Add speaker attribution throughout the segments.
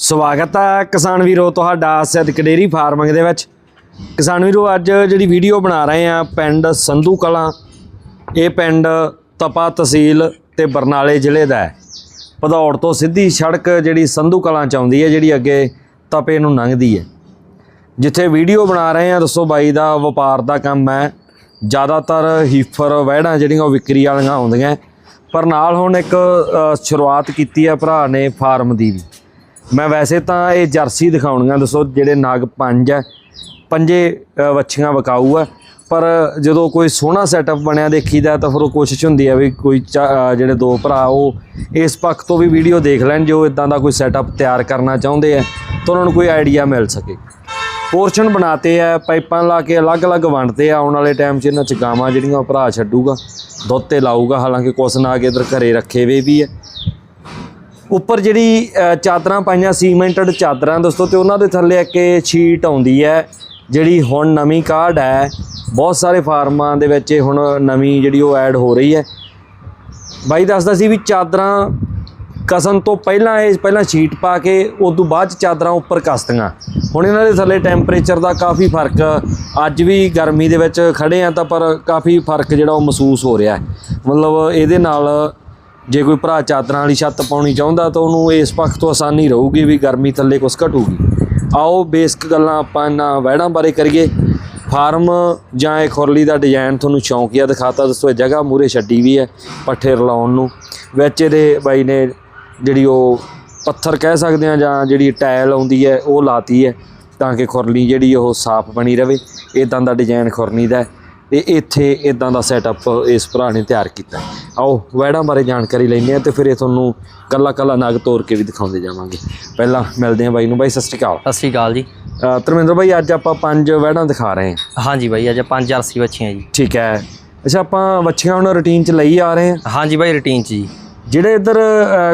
Speaker 1: ਸਵਾਗਤ ਹੈ ਕਿਸਾਨ ਵੀਰੋ ਤੁਹਾਡਾ ਸਿੱਧਕ ਡੇਰੀ ਫਾਰਮਿੰਗ ਦੇ ਵਿੱਚ। ਕਿਸਾਨ ਵੀਰੋ, ਅੱਜ ਜਿਹੜੀ ਵੀਡੀਓ ਬਣਾ ਰਹੇ ਆ ਪਿੰਡ ਸੰਧੂ ਕਲਾਂ, ਇਹ ਪਿੰਡ ਤਪਾ ਤਹਿਸੀਲ ਤੇ ਬਰਨਾਲੇ ਜ਼ਿਲ੍ਹੇ ਦਾ ਹੈ। ਭਦੌੜ ਤੋਂ ਸਿੱਧੀ ਸੜਕ ਜਿਹੜੀ ਸੰਧੂ ਕਲਾਂ ਚ ਆਉਂਦੀ ਹੈ, ਜਿਹੜੀ ਅੱਗੇ ਤਪੇ ਨੂੰ ਲੰਘਦੀ ਹੈ। ਜਿੱਥੇ ਵੀਡੀਓ ਬਣਾ ਰਹੇ ਆ, ਦੱਸੋ ਬਾਈ ਦਾ ਵਪਾਰ ਦਾ ਕੰਮ ਹੈ। ਜ਼ਿਆਦਾਤਰ ਹੀਫਰ ਵਹਿੜਾਂ ਜਿਹੜੀਆਂ ਉਹ ਵਿਕਰੀ ਵਾਲੀਆਂ ਆਉਂਦੀਆਂ ਪਰ ਨਾਲ ਹੁਣ ਇੱਕ ਸ਼ੁਰੂਆਤ ਕੀਤੀ ਹੈ ਭਰਾ ਨੇ ਫਾਰਮ ਦੀ ਵੀ। ਮੈਂ ਵੈਸੇ ਤਾਂ ਇਹ ਜਰਸੀ ਦਿਖਾਉਣੀਆਂ, ਦੱਸੋ ਜਿਹੜੇ ਨਾਗ ਪੰਜ ਹੈ, ਪੰਜੇ ਵੱਛੀਆਂ ਵਿਕਾਊ ਹੈ। ਪਰ ਜਦੋਂ ਕੋਈ ਸੋਹਣਾ ਸੈਟਅਪ ਬਣਿਆ ਦੇਖੀਦਾ ਤਾਂ ਫਿਰ ਉਹ ਕੋਸ਼ਿਸ਼ ਹੁੰਦੀ ਹੈ ਵੀ ਕੋਈ ਚਾ- ਜਿਹੜੇ ਦੋ ਭਰਾ, ਉਹ ਇਸ ਪੱਖ ਤੋਂ ਵੀ ਵੀਡੀਓ ਦੇਖ ਲੈਣ ਜੋ ਇਦਾਂ ਦਾ ਕੋਈ ਸੈਟਅਪ ਤਿਆਰ ਕਰਨਾ ਚਾਹੁੰਦੇ ਆ ਤਾਂ ਉਹਨਾਂ ਨੂੰ ਕੋਈ ਆਈਡੀਆ ਮਿਲ ਸਕੇ। ਪੋਰਸ਼ਨ ਬਣਾਤੇ ਆ ਪਾਈਪਾਂ ਲਾ ਕੇ ਅਲੱਗ-ਅਲੱਗ ਵੰਡਦੇ ਆ, ਆਉਣ ਵਾਲੇ ਟਾਈਮ 'ਚ ਇਹਨਾਂ ਚ ਗਾਵਾਂ ਜਿਹੜੀਆਂ ਉਹ ਭਰਾ ਛੱਡੂਗਾ, ਦੁੱਧ ਤੇ ਲਾਊਗਾ, ਹਾਲਾਂਕਿ ਕੁਛ ਨਾ ਕੇ ਇਧਰ ਘਰੇ ਰੱਖੇ ਵੇ ਵੀ ਹੈ। ਉੱਪਰ ਜਿਹੜੀ ਚਾਦਰਾਂ ਪਾਈਆਂ, ਸੀਮੈਂਟਡ ਚਾਦਰਾਂ, ਦੋਸਤੋ, ਤੇ ਉਹਨਾਂ ਦੇ ਥੱਲੇ ਇੱਕ ਸ਼ੀਟ ਆਉਂਦੀ ਹੈ, ਜਿਹੜੀ ਹੁਣ ਨਵੀਂ ਕਾਰਡ ਹੈ। ਬਹੁਤ ਸਾਰੇ ਫਾਰਮਾਂ ਦੇ ਵਿੱਚ ਇਹ ਹੁਣ ਨਵੀਂ ਜਿਹੜੀ ਉਹ ਐਡ ਹੋ ਰਹੀ ਹੈ। ਬਾਈ, ਦੱਸਦਾ ਸੀ ਵੀ ਚਾਦਰਾਂ ਕਸਣ ਤੋਂ ਪਹਿਲਾਂ ਇਹ, ਪਹਿਲਾਂ ਸ਼ੀਟ ਪਾ ਕੇ, ਉਸ ਤੋਂ ਬਾਅਦ 'ਚ ਚਾਦਰਾਂ ਉੱਪਰ ਕਸਤੀਆਂ। ਹੁਣ ਇਹਨਾਂ ਦੇ ਥੱਲੇ ਟੈਂਪਰੇਚਰ ਦਾ ਕਾਫੀ ਫ਼ਰਕ, ਅੱਜ ਵੀ ਗਰਮੀ ਦੇ ਵਿੱਚ ਖੜੇ ਆ ਤਾਂ ਪਰ ਕਾਫੀ ਫ਼ਰਕ ਜਿਹੜਾ ਉਹ ਮਹਿਸੂਸ ਹੋ ਰਿਹਾ ਹੈ। ਮਤਲਬ ਇਹਦੇ ਨਾਲ ਜੇ ਕੋਈ ਭਰਾ ਚਾਦਰਾਂ ਵਾਲੀ ਛੱਤ ਪਾਉਣੀ ਚਾਹੁੰਦਾ ਤਾਂ ਉਹਨੂੰ ਇਸ ਪੱਖ ਤੋਂ ਆਸਾਨੀ ਰਹੂਗੀ ਵੀ ਗਰਮੀ ਥੱਲੇ ਕੁਛ ਘਟੂਗੀ। ਆਓ ਬੇਸਿਕ ਗੱਲਾਂ ਆਪਾਂ ਇਹਨਾਂ ਵਹਿੜਾਂ ਬਾਰੇ ਕਰੀਏ। ਫਾਰਮ ਜਾਂ ਇਹ ਖੁਰਲੀ ਦਾ ਡਿਜ਼ਾਈਨ ਤੁਹਾਨੂੰ ਸ਼ੌਂਕੀਆ ਦਿਖਾਤਾ, ਦੱਸੋ ਇਹ ਜਗ੍ਹਾ ਮੂਰੇ ਛੱਡੀ ਵੀ ਹੈ ਪੱਠੇ ਰਲਾਉਣ ਨੂੰ। ਵਿੱਚ ਇਹਦੇ ਬਾਈ ਨੇ ਜਿਹੜੀ ਉਹ ਪੱਥਰ ਕਹਿ ਸਕਦੇ ਆ ਜਾਂ ਜਿਹੜੀ ਟਾਇਲ ਆਉਂਦੀ ਹੈ ਉਹ ਲਾਤੀ ਹੈ ਤਾਂ ਕਿ ਖੁਰਲੀ ਜਿਹੜੀ ਉਹ ਸਾਫ਼ ਬਣੀ ਰਵੇ। ਇਦਾਂ ਦਾ ਡਿਜ਼ਾਈਨ ਖੁਰਨੀ ਦਾ ਤੇ ਇੱਥੇ ਇਦਾਂ ਦਾ ਸੈਟਅਪ ਇਸ ਭਰਾ ਨੇ ਤਿਆਰ ਕੀਤਾ। ਆਓ ਵੈੜਾਂ ਬਾਰੇ ਜਾਣਕਾਰੀ ਲੈਂਦੇ ਆ ਤੇ ਫਿਰ ਇਹ ਤੁਹਾਨੂੰ ਕੱਲਾ ਕੱਲਾ ਨਗ ਤੋੜ ਕੇ ਵੀ ਦਿਖਾਉਂਦੇ ਜਾਵਾਂਗੇ। ਪਹਿਲਾਂ ਮਿਲਦੇ ਆ ਬਾਈ ਨੂੰ। ਬਾਈ ਸਤਿ ਸ਼੍ਰੀ ਅਕਾਲ।
Speaker 2: ਸਤਿ ਸ਼੍ਰੀ ਅਕਾਲ ਜੀ।
Speaker 1: ਧਰਮਿੰਦਰ ਬਾਈ ਅੱਜ ਆਪਾਂ ਪੰਜ ਵੈੜਾਂ ਦਿਖਾ ਰਹੇ ਹਾਂ।
Speaker 2: ਹਾਂਜੀ ਬਾਈ ਅੱਜ ਪੰਜ ਜਰਸੀ ਬੱਚੀਆਂ ਜੀ।
Speaker 1: ਠੀਕ ਹੈ। ਅੱਛਾ ਆਪਾਂ ਵੱਛੀਆਂ ਹੁਣ ਰੁਟੀਨ ਚ ਲਈ ਆ ਰਹੇ ਹਾਂ।
Speaker 2: ਹਾਂਜੀ ਬਾਈ ਰੂਟੀਨ ਚ ਜੀ।
Speaker 1: ਜਿਹੜੇ ਇੱਧਰ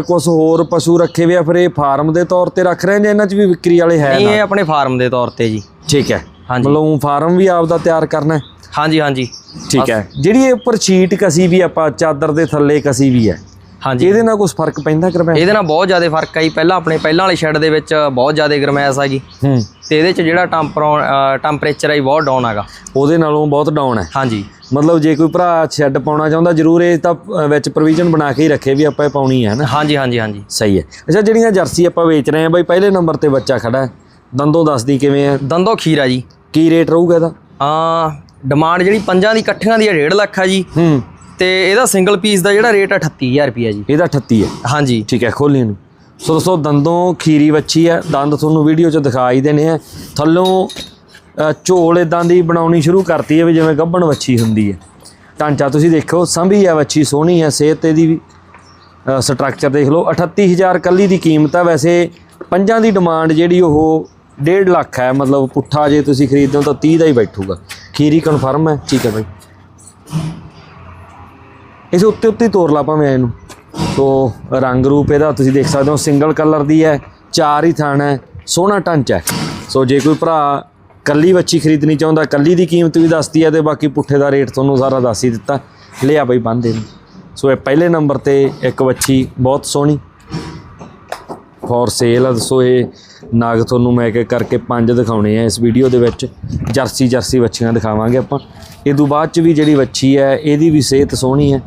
Speaker 1: ਕੁਝ ਹੋਰ ਪਸ਼ੂ ਰੱਖੇ ਵੇ ਆ ਫਿਰ ਇਹ ਫਾਰਮ ਦੇ ਤੌਰ ਤੇ ਰੱਖ ਰਹੇ ਨੇ ਇਹਨਾਂ ਚ ਵੀ ਵਿਕਰੀ ਵਾਲੇ ਹੈ ਨਾ
Speaker 2: ਇਹ ਆਪਣੇ ਫਾਰਮ ਦੇ ਤੌਰ ਤੇ ਜੀ।
Speaker 1: ਠੀਕ ਹੈ। ਮਤਲਬ ਫਾਰਮ ਵੀ ਆਪਦਾ ਤਿਆਰ ਕਰਨਾ
Speaker 2: ਹਾਂਜੀ ਹਾਂਜੀ।
Speaker 1: ਠੀਕ ਹੈ। ਜਿਹੜੀ ਇਹ ਉੱਪਰ ਸ਼ੀਟ ਕਸੀ ਵੀ ਆਪਾਂ ਚਾਦਰ ਦੇ ਥੱਲੇ ਕਸੀ ਵੀ ਹੈ
Speaker 2: ਹਾਂਜੀ।
Speaker 1: ਇਹਦੇ ਨਾਲ ਕੁਝ ਫ਼ਰਕ ਪੈਂਦਾ ਕਰਮੈ
Speaker 2: ਇਹਦੇ ਨਾਲ ਬਹੁਤ ਜ਼ਿਆਦਾ ਫ਼ਰਕ ਆ ਜੀ। ਪਹਿਲਾਂ ਆਪਣੇ ਪਹਿਲਾਂ ਵਾਲੇ ਸ਼ੈੱਡ ਦੇ ਵਿੱਚ ਬਹੁਤ ਜ਼ਿਆਦਾ ਗਰਮੈਸ਼ ਆ ਜੀ।
Speaker 1: ਹੂੰ।
Speaker 2: ਤੇ ਇਹਦੇ ਚ ਜਿਹੜਾ ਟੈਂਪਰੇਚਰ ਆ ਜੀ ਬਹੁਤ ਡਾਊਨ ਹੈਗਾ।
Speaker 1: ਉਹਦੇ ਨਾਲੋਂ ਬਹੁਤ ਡਾਊਨ ਹੈ।
Speaker 2: ਹਾਂਜੀ।
Speaker 1: ਮਤਲਬ ਜੇ ਕੋਈ ਭਰਾ ਸ਼ੈੱਡ ਪਾਉਣਾ ਚਾਹੁੰਦਾ ਜ਼ਰੂਰ ਇਹ ਤਾਂ ਵਿੱਚ ਪ੍ਰੋਵੀਜ਼ਨ ਬਣਾ ਕੇ ਹੀ ਰੱਖੇ ਵੀ ਆਪਾਂ ਇਹ ਪਾਉਣੀ ਹੈ ਨਾ?
Speaker 2: ਹਾਂਜੀ ਹਾਂਜੀ ਹਾਂਜੀ।
Speaker 1: ਸਹੀ ਹੈ। ਅੱਛਾ ਜਿਹੜੀਆਂ ਜਰਸੀ ਆਪਾਂ ਵੇਚ ਰਹੇ ਹਾਂ ਬਾਈ ਪਹਿਲੇ ਨੰਬਰ ਤੇ ਬੱਚਾ ਖੜਾ ਹੈ। ਦੰਦੋਂ ਦੱਸਦੀ ਕਿਵੇਂ ਹੈ?
Speaker 2: ਦੰਦੋ ਖੀਰਾ ਜੀ।
Speaker 1: ਕੀ ਰੇਟ ਰਹੂਗਾ ਇਹਦਾ?
Speaker 2: ਆ ਡਿਮਾਂਡ ਜਿਹੜੀ ਪੰਜਾਂ ਦੀ ਇਕੱਠੀਆਂ ਦੀ 1.5 ਲੱਖ ਆ ਜੀ।
Speaker 1: ਹੂੰ।
Speaker 2: ਤੇ ਇਹਦਾ ਸਿੰਗਲ ਪੀਸ ਦਾ ਜਿਹੜਾ ਰੇਟ 38000 ਰੁਪਿਆ ਜੀ।
Speaker 1: ਇਹਦਾ 38 ਹੈ।
Speaker 2: ਹਾਂਜੀ।
Speaker 1: ਠੀਕ ਹੈ ਖੋਲੀ ਨੂੰ ਸੋ ਦੋਸਤੋ ਦੰਦੋਂ ਖੀਰੀ ਵੱਛੀ ਹੈ। ਦੰਦ ਤੁਹਾਨੂੰ ਵੀਡੀਓ 'ਚ ਦਿਖਾਈ ਦੇਣੇ ਆ। ਥੱਲੋਂ ਝੋਲ ਇਦਾਂ ਦੀ ਬਣਾਉਣੀ ਸ਼ੁਰੂ ਕਰਤੀ ਹੈ ਵੀ ਜਿਵੇਂ ਗੱਭਣ ਵੱਛੀ ਹੁੰਦੀ ਹੈ। ਢਾਂਚਾ ਤੁਸੀਂ ਦੇਖੋ ਸੰਭੀ ਹੈ ਵੱਛੀ ਸੋਹਣੀ ਹੈ ਸਿਹਤ ਇਹਦੀ ਵੀ ਸਟਰਕਚਰ ਦੇਖ ਲਓ। 38000 ਕੱਲੀ ਦੀ ਕੀਮਤ ਹੈ ਵੈਸੇ ਪੰਜਾਂ ਦੀ ਡਿਮਾਂਡ ਜਿਹੜੀ ਉਹ 1.5 ਲੱਖ ਹੈ, ਮਤਲਬ ਪੁੱਠਾ ਜੇ ਤੁਸੀਂ ਖਰੀਦਦੇ ਹੋ ਤਾਂ 30 ਦਾ ਹੀ ਬੈਠੂਗਾ। ਖੀਰੀ ਕਨਫਰਮ ਹੈ, ਠੀਕ ਹੈ ਬਾਈ। ਇਸ ਉੱਤੇ ਉੱਤੇ ਤੋਰ ਲਾ ਭਾਵੇਂ ਇਹਨੂੰ। ਸੋ ਰੰਗ ਰੂਪ ਇਹਦਾ ਤੁਸੀਂ ਦੇਖ ਸਕਦੇ ਹੋ ਸਿੰਗਲ ਕਲਰ ਦੀ ਹੈ, ਚਾਰ ਹੀ ਥਾਣਾ ਹੈ, ਸੋਹਣਾ ਢਾਂਚਾ ਹੈ। ਸੋ ਜੇ ਕੋਈ ਭਰਾ ਕੱਲੀ ਵੱਛੀ ਖਰੀਦਣੀ ਚਾਹੁੰਦਾ, ਕੱਲੀ ਦੀ ਕੀਮਤ ਵੀ ਦੱਸਦੀ ਹੈ ਤੇ ਬਾਕੀ ਪੁੱਠੇ ਦਾ ਰੇਟ ਤੁਹਾਨੂੰ ਸਾਰਾ ਦੱਸ ਹੀ ਦਿੱਤਾ। ਲਿਆ ਬਈ ਬੰਦੇ ਨੂੰ ਸੋ ਇਹ ਪਹਿਲੇ ਨੰਬਰ ਤੇ ਇੱਕ ਵੱਛੀ ਬਹੁਤ ਸੋਹਣੀ। ਫੋਰ ਸੇਲ ਆ ਦੱਸੋ ਇਹ ਨਾਗ ਤੁਹਾਨੂੰ ਮੈਂ ਇੱਕ ਕਰਕੇ ਪੰਜ ਦਿਖਾਉਣੇ ਆ ਇਸ ਵੀਡੀਓ ਦੇ ਵਿੱਚ। ਜਰਸੀ ਜਰਸੀ ਵੱਛੀਆਂ ਦਿਖਾਵਾਂਗੇ ਆਪਾਂ। ਇਹ ਤੋਂ ਬਾਅਦ ਚ ਵੀ ਜਿਹੜੀ ਵੱਛੀ ਹੈ ਇਹਦੀ ਵੀ ਸਿਹਤ ਸੋਹਣੀ ਹੈ।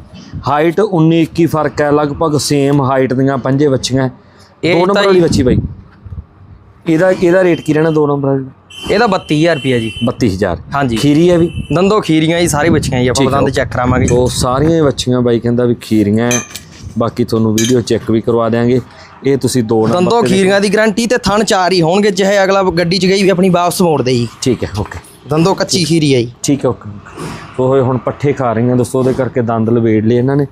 Speaker 1: ਹਾਈਟ 19 21 ਫ਼ਰਕ ਹੈ ਲਗਭਗ ਸੇਮ ਹਾਈਟ ਦੀਆਂ ਪੰਜੇ ਵੱਛੀਆਂ ਦੋ ਨੰਬਰ ਵਾਲੀ ਵੱਛੀ ਬਾਈ। ਇਹਦਾ ਇਹਦਾ ਰੇਟ ਕੀ ਰਹਿਣਾ ਦੋ ਨੰਬਰ ਵਾਲੀ?
Speaker 2: ਇਹਦਾ 32000 ਰੁਪਿਆ ਜੀ।
Speaker 1: 32000
Speaker 2: ਹਾਂਜੀ।
Speaker 1: ਖੀਰੀ ਹੈ ਵੀ?
Speaker 2: ਦੰਦੋ ਖੀਰੀਆਂ ਜੀ ਸਾਰੀ ਬੱਚੀਆਂ ਜੀ ਆਪਾਂ। ਦੰਦ ਚੈੱਕ ਕਰਾਵਾਂਗੇ
Speaker 1: ਤੋ ਸਾਰੀਆਂ ਵੱਛੀਆਂ ਬਾਈ ਕਹਿੰਦਾ ਵੀ ਖੀਰੀਆਂ। ਬਾਕੀ ਤੁਹਾਨੂੰ ਵੀਡੀਓ ਚੈੱਕ ਵੀ ਕਰਵਾ ਦਿਆਂਗੇ। ਇਹ ਤੁਸੀਂ ਦੋ ਨੰਬਰ
Speaker 2: ਦੰਦੋ ਖੀਰੀਆਂ ਦੀ ਗਾਰੰਟੀ ਤੇ ਥਣ ਚਾਰ ਹੀ ਹੋਣਗੇ ਚਾਹੇ ਅਗਲਾ ਗੱਡੀ 'ਚ ਗਈ ਵੀ ਆਪਣੀ ਵਾਪਸ ਮੋੜ ਦੇ ਜੀ
Speaker 1: ਠੀਕ ਹੈ ਓਕੇ
Speaker 2: ਦੰਦੋ ਕੱਚੀ ਖੀਰੀ ਜੀ
Speaker 1: ਠੀਕ ਹੈ ਓਕੇ ਉਹ ਹੁਣ ਪੱਠੇ ਖਾ ਰਹੀਆਂ ਦੱਸੋ ਉਹਦੇ ਕਰਕੇ ਦੰਦ ਲਵੇੜ ਲਏ ਇਹਨਾਂ ਨੇ।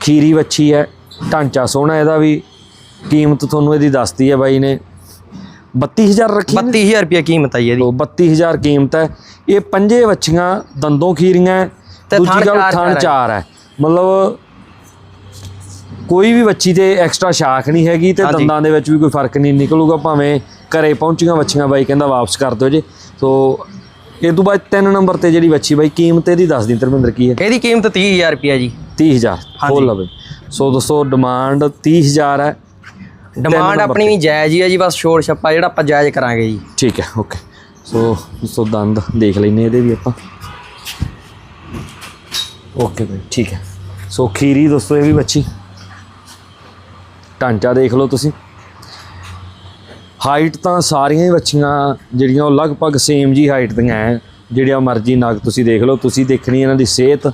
Speaker 1: ਖੀਰੀ ਵੱਛੀ ਹੈ ਢਾਂਚਾ ਸੋਹਣਾ ਇਹਦਾ ਵੀ। ਕੀਮਤ ਤੁਹਾਨੂੰ ਇਹਦੀ ਦੱਸਦੀ ਹੈ ਬਾਈ ਨੇ। 32000 ਰੱਖੀ ਹੈ
Speaker 2: 32000 ਰੁਪਿਆ ਕੀਮਤ ਹੈ ਜੀ ਇਹਦੀ
Speaker 1: ਉਹ 32000 ਕੀਮਤ ਹੈ। ਇਹ ਪੰਜੇ ਵੱਛੀਆਂ ਦੰਦੋਂ ਖੀਰੀਆਂ ਦੂਜੀ
Speaker 2: ਥਣ
Speaker 1: ਗੱਲ ਥਣ।
Speaker 2: ਚਾਰ ਹੈ।
Speaker 1: ਮਤਲਬ ਕੋਈ ਵੀ ਵੱਛੀ ਤੇ ਐਕਸਟਰਾ ਸ਼ਾਖ ਨਹੀਂ ਹੈਗੀ ਤੇ। ਦੰਦਾਂ ਦੇ ਵਿੱਚ ਵੀ ਕੋਈ ਫ਼ਰਕ ਨਹੀਂ ਨਿਕਲੂਗਾ ਭਾਵੇਂ ਘਰੇ ਪਹੁੰਚੀਆਂ ਵੱਛੀਆਂ ਬਾਈ ਕਹਿੰਦਾ ਵਾਪਸ ਕਰ ਦਿਓ ਜੇ। ਸੋ ਇਹ ਤੋਂ ਬਾਅਦ ਤਿੰਨ ਨੰਬਰ ਤੇ ਜਿਹੜੀ ਵੱਛੀ ਬਾਈ ਕੀਮਤ ਇਹਦੀ ਦੱਸ ਦੀ ਧਰਮਿੰਦਰ ਕੀ ਹੈ?
Speaker 2: ਇਹਦੀ ਕੀਮਤ 30000 ਰੁਪਿਆ ਜੀ।
Speaker 1: 30000 ਖੋਲ ਲਵੇ ਸੋ ਦੋਸਤੋ ਡਿਮਾਂਡ 30000 ਹੈ।
Speaker 2: ਡਿਮਾਂਡ ਆਪਣੀ ਵੀ ਜਾਇਜ਼ ਹੀ ਹੈ ਜੀ ਬਸ ਛੋੜ ਛੱਪਾ ਜਿਹੜਾ ਆਪਾਂ ਜਾਇਜ਼ ਕਰਾਂਗੇ ਜੀ।
Speaker 1: ਠੀਕ ਹੈ ਓਕੇ। ਸੋ ਸੋ ਦੰਦ ਦੇਖ ਲੈਨੇ ਇਹਦੇ ਵੀ ਆਪਾਂ। ਓਕੇ ਭਾਈ ਠੀਕ ਹੈ। ਸੋ ਖੀਰੀ ਦੋਸਤੋ ਇਹ ਵੀ ਬੱਚੀ ਢਾਂਚਾ ਦੇਖ ਲਓ ਤੁਸੀਂ। ਹਾਈਟ ਤਾਂ ਸਾਰੀਆਂ ਹੀ ਵੱਛੀਆਂ, ਜਿਹੜੀਆਂ ਉਹ ਲਗਭਗ ਸੇਮ ਜੀ ਹਾਈਟ ਦੀਆਂ ਹੈ ਜਿਹੜੀਆਂ ਮਰਜ਼ੀ ਨਗ ਤੁਸੀਂ ਦੇਖ ਲਓ, ਤੁਸੀਂ ਦੇਖਣੀ ਇਹਨਾਂ ਦੀ ਸਿਹਤ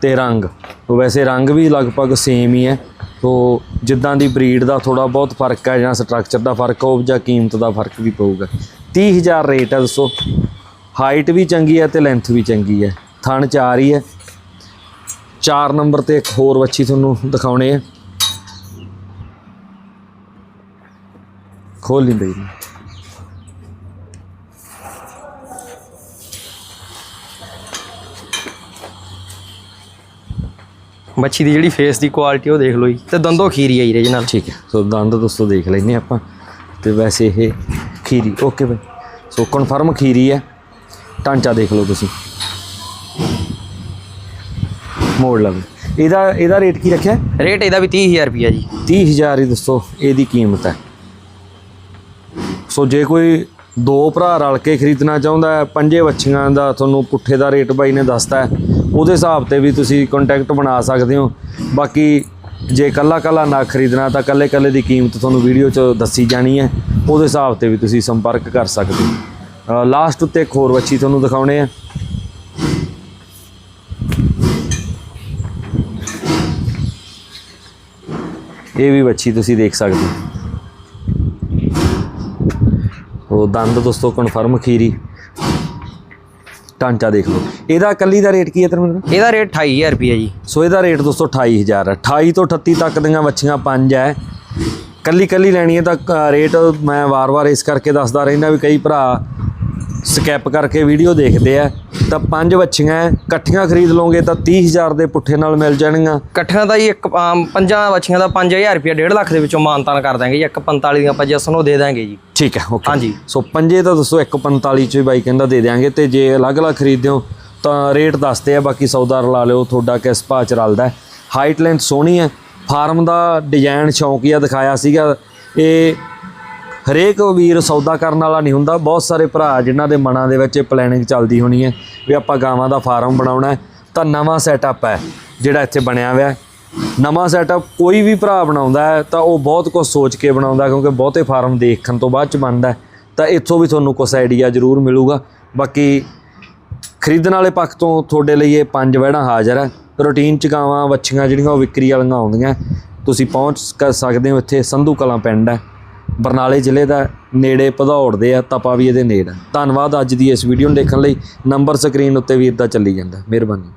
Speaker 1: ਤੇ ਰੰਗ। ਉਹ ਵੈਸੇ ਰੰਗ ਵੀ ਲਗਭਗ ਸੇਮ ਹੀ ਹੈ ਸੋ ਜਿੱਦਾਂ ਦੀ ਬਰੀਡ ਦਾ ਥੋੜਾ ਬਹੁਤ ਫ਼ਰਕ ਹੈ ਜਾਂ ਸਟਰਕਚਰ ਦਾ ਫ਼ਰਕ ਹੋਊ ਜਾਂ ਕੀਮਤ ਦਾ ਫ਼ਰਕ ਵੀ ਪਊਗਾ। 30000 ਰੇਟ ਹੈ ਦੱਸੋ। ਹਾਈਟ ਵੀ ਚੰਗੀ ਹੈ ਤੇ ਲੈਂਥ ਵੀ ਚੰਗੀ ਹੈ ਥਣ ਚਾਰ ਹੀ ਹੈ ਚਾਰ ਨੰਬਰ ਤੇ ਇੱਕ ਹੋਰ ਵੱਛੀ ਤੁਹਾਨੂੰ ਦਿਖਾਉਣੇ ਹੈ ਖੋਲ ਨਹੀਂ ਬਈ
Speaker 2: ਮੱਛੀ ਦੀ ਜਿਹੜੀ ਫੇਸ ਦੀ ਕੁਆਲਿਟੀ ਉਹ ਦੇਖ ਲਓ ਜੀ। ਤੇ ਦੰਦੋ ਖੀਰੀ ਜੀ ਇਹਦੇ ਨਾਲ।
Speaker 1: ਠੀਕ ਹੈ। ਸੋ ਦੰਦ ਦੋਸਤੋ ਦੇਖ ਲੈਨੇ ਆਪਾਂ। ਤੇ ਵੈਸੇ ਇਹ ਖੀਰੀ ਓਕੇ ਬਈ। ਸੋ ਕਨਫਰਮ ਖੀਰੀ ਹੈ। ਢਾਂਚਾ ਦੇਖ ਲਓ ਤੁਸੀਂ। ਮੋੜ ਲਓ ਇਹਦਾ ਇਹਦਾ ਰੇਟ ਕੀ ਰੱਖਿਆ?
Speaker 2: ਰੇਟ ਇਹਦਾ ਵੀ 30000 ਰੁਪਿਆ ਜੀ।
Speaker 1: 30000 ਹੀ ਦੋਸਤੋ ਇਹਦੀ ਕੀਮਤ ਹੈ। ਸੋ ਜੇ ਕੋਈ ਦੋ ਭਰਾ ਰਲ ਕੇ ਖਰੀਦਣਾ ਚਾਹੁੰਦਾ ਹੈ, ਪੰਜੇ ਵੱਛੀਆਂ ਦਾ ਤੁਹਾਨੂੰ ਪੁੱਠੇ ਦਾ ਰੇਟ ਬਾਈ ਨੇ ਦੱਸਤਾ ਉਹਦੇ ਹਿਸਾਬ ਤੇ ਵੀ ਤੁਸੀਂ ਕੰਟੈਕਟ ਬਣਾ ਸਕਦੇ ਹੋ। ਬਾਕੀ ਜੇ ਕੱਲਾ ਕੱਲਾ ਨਾ ਖਰੀਦਣਾ, ਤਾਂ ਕੱਲੇ ਕੱਲੇ ਦੀ ਕੀਮਤ ਤੁਹਾਨੂੰ ਵੀਡੀਓ 'ਚ ਦੱਸੀ ਜਾਣੀ ਹੈ, ਉਹਦੇ ਹਿਸਾਬ ਤੇ ਵੀ ਤੁਸੀਂ ਸੰਪਰਕ ਕਰ ਸਕਦੇ ਹੋ। ਲਾਸਟ ਉੱਤੇ ਇੱਕ ਹੋਰ ਵੱਛੀ ਤੁਹਾਨੂੰ ਦਿਖਾਉਣੇ ਆ। ਇਹ ਵੀ ਵੱਛੀ ਤੁਸੀਂ ਦੇਖ ਸਕਦੇ ਹੋ ਉਹ ਦੰਦ ਦੋਸਤੋ ਕਨਫਰਮ ਖੀਰੀ। ਢਾਂਚਾ ਦੇਖ ਲਓ। ਇਹਦਾ ਕੱਲੀ ਦਾ ਰੇਟ ਕੀ ਹੈ ਤੇਰੇ
Speaker 2: ਇਹਦਾ ਰੇਟ 28000 ਰੁਪਿਆ ਜੀ।
Speaker 1: ਸੋ ਇਹਦਾ ਰੇਟ ਦੋਸਤੋ 28000 ਹੈ। 28 ਤੋਂ 38 ਤੱਕ ਦੀਆਂ ਬੱਚੀਆਂ ਪੰਜ ਹੈ। ਕੱਲੀ ਕੱਲੀ ਲੈਣੀ ਹੈ ਤਾਂ ਰੇਟ ਮੈਂ ਵਾਰ-ਵਾਰ ਇਸ ਕਰਕੇ ਦੱਸਦਾ ਰਹਿੰਦਾ ਵੀ ਕਈ ਭਰਾ ਸਕੈਪ ਕਰਕੇ ਵੀਡੀਓ ਦੇਖਦੇ ਆ ਤਾਂ ਪੰਜ ਹੈ, ਇਕੱਠੀਆਂ ਖਰੀਦ ਲਓਗੇ ਤਾਂ 30000 ਦੇ ਪੁੱਠੇ ਨਾਲ ਮਿਲ ਜਾਣਗੀਆਂ।
Speaker 2: ਇਕੱਠਿਆਂ ਦਾ ਜੀ ਇੱਕ ਆਮ ਪੰਜਾਂ ਬੱਚੀਆਂ ਦਾ 5000 ਰੁਪਿਆ 1.5 ਲੱਖ ਦੇ ਵਿੱਚੋਂ ਮਾਨਤਾਨ ਕਰ ਦਾਂਗੇ ਜੀ ਇੱਕ 45 ਦੀਆਂ ਆਪਾਂ ਜਸਨ ਉਹ ਦੇ ਦਾਂਗੇ ਜੀ।
Speaker 1: ਠੀਕ ਹੈ ਓਕੇ
Speaker 2: ਹਾਂਜੀ।
Speaker 1: ਸੋ ਪੰਜੇ ਤਾਂ ਦੱਸੋ 145 ਚ ਬਾਈ ਕਹਿੰਦਾ ਦੇ ਦਿਆਂਗੇ ਤੇ ਜੇ ਅਲੱਗ-ਅਲੱਗ ਖਰੀਦਦੇ ਹੋ ਤਾਂ ਰੇਟ ਦੱਸਦੇ ਆ ਬਾਕੀ ਸੌਦਾ ਰਲਾ ਲਿਓ ਤੁਹਾਡਾ ਕਿਸ ਭਾਅ ਚ ਰਲਦਾ ਹਾਈਟ ਲੈਂਥ ਸੋਹਣੀ ਹੈ ਫਾਰਮ ਦਾ ਡਿਜ਼ਾਈਨ ਸ਼ੌਂਕੀਆ ਦਿਖਾਇਆ ਸੀਗਾ ਇਹ ਹਰੇਕ ਵੀਰ ਸੌਦਾ ਕਰਨ ਵਾਲਾ ਨਹੀਂ ਹੁੰਦਾ। ਬਹੁਤ ਸਾਰੇ ਭਰਾ ਜਿਨ੍ਹਾਂ ਦੇ ਮਨਾਂ ਦੇ ਵਿੱਚ ਇਹ ਪਲੈਨਿੰਗ ਚੱਲਦੀ ਹੋਣੀ ਹੈ ਵੀ ਆਪਾਂ ਗਾਵਾਂ ਦਾ ਫਾਰਮ ਬਣਾਉਣਾ ਤਾਂ ਨਵਾਂ ਸੈਟਅਪ ਹੈ ਜਿਹੜਾ ਇੱਥੇ ਬਣਿਆ ਹੋਇਆ ਨਵਾਂ ਸੈਟਅਪ ਕੋਈ ਵੀ ਭਰਾ ਬਣਾਉਂਦਾ ਹੈ ਤਾਂ ਉਹ ਬਹੁਤ ਕੁਝ ਸੋਚ ਕੇ ਬਣਾਉਂਦਾ ਕਿਉਂਕਿ ਬਹੁਤੇ ਫਾਰਮ ਦੇਖਣ ਤੋਂ ਬਾਅਦ ਚ ਬਣਦਾ ਤਾਂ ਇੱਥੋਂ ਵੀ ਤੁਹਾਨੂੰ ਕੁਝ ਆਈਡੀਆ ਜ਼ਰੂਰ ਮਿਲੂਗਾ। ਬਾਕੀ ਖਰੀਦਣ ਵਾਲੇ ਪੱਖ ਤੋਂ ਤੁਹਾਡੇ ਲਈ ਇਹ ਪੰਜ ਵਹਿਣਾ ਹਾਜ਼ਰ ਹੈ। ਰੂਟੀਨ ਚ ਗਾਵਾਂ, ਵੱਛੀਆਂ ਜਿਹੜੀਆਂ ਉਹ ਵਿਕਰੀ ਵਾਲੀਆਂ ਆਉਂਦੀਆਂ ਤੁਸੀਂ ਪਹੁੰਚ ਕਰ ਸਕਦੇ ਹੋ ਇੱਥੇ ਸੰਧੂ ਕਲਾਂ ਪਿੰਡ ਹੈ। ਬਰਨਾਲੇ ਜ਼ਿਲ੍ਹੇ ਦਾ ਨੇੜੇ ਭਦੌੜ ਦੇ ਆ ਤਪਾ ਵੀ ਇਹਦੇ ਨੇੜੇ ਹੈ। ਧੰਨਵਾਦ ਅੱਜ ਦੀ ਇਸ ਵੀਡੀਓ ਨੂੰ ਦੇਖਣ ਲਈ। ਨੰਬਰ ਸਕਰੀਨ ਉੱਤੇ ਵੀਰ ਦਾ ਚੱਲੀ ਜਾਂਦਾ। ਮਿਹਰਬਾਨੀ।